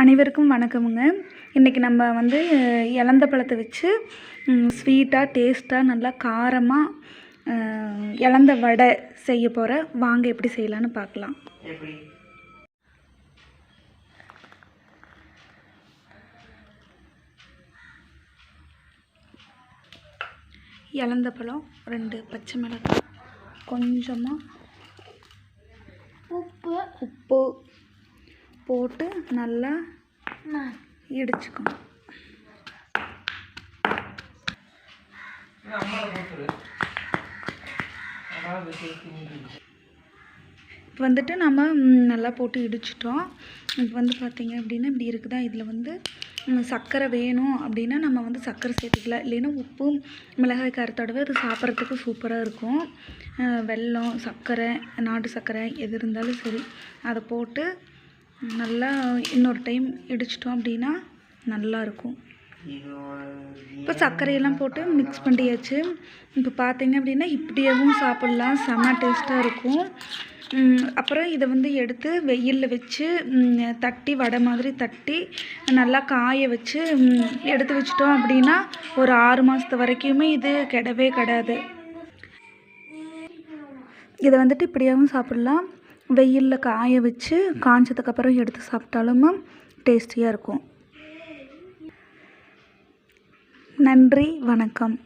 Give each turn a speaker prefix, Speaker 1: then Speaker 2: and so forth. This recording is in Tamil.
Speaker 1: அனைவருக்கும் வணக்கமுங்க. இன்றைக்கி நம்ம வந்து இலந்த பழத்தை வச்சு ஸ்வீட்டாக டேஸ்ட்டாக நல்லா காரமாக இலந்த வடை செய்ய போகிறேன் வாங்க எப்படி செய்யலான்னு பார்க்கலாம். இலந்த பழம் ரெண்டு பச்சை மிளகாய் கொஞ்சமாக உப்பு. உப்பு போட்டு நல்லா இடிச்சுக்கணும். இப்போ வந்துட்டு நம்ம நல்லா போட்டு இடிச்சிட்டோம். இப்போ வந்து பார்த்தீங்க அப்படின்னா இப்படி இருக்குதா? இதில் வந்து சர்க்கரை வேணும் அப்படின்னா நம்ம வந்து சர்க்கரை சேர்த்துக்கலாம். இல்லைன்னா உப்பு மிளகாய் காரத்தோடவே அது சாப்பிட்றதுக்கு சூப்பராக இருக்கும். வெல்லம் சர்க்கரை நாட்டு சர்க்கரை எது இருந்தாலும் சரி அதை போட்டு நல்லா இன்னொரு டைம் இடிச்சிட்டோம் அப்படின்னா நல்லாயிருக்கும் இப்போ சர்க்கரையெல்லாம் போட்டு மிக்ஸ் பண்ணியாச்சு. இப்போ பார்த்தீங்க அப்படின்னா இப்படியேவும் சாப்பிட்லாம். செம்ம டேஸ்ட்டாக இருக்கும். அப்புறம் இதை வந்து எடுத்து வெயிலில் வச்சு தட்டி வடை மாதிரி தட்டி நல்லா காய வச்சு எடுத்து வச்சிட்டோம் அப்படின்னா ஒரு ஆறு மாதத்து வரைக்குமே இது கெடவே கிடாது. இதை வந்துட்டு இப்படியாவும் சாப்பிட்லாம். வெயிலில் காய வச்சு காஞ்சதுக்கப்புறம் எடுத்து சாப்பிட்டாலும் டேஸ்டியாக இருக்கும். நன்றி வணக்கம்.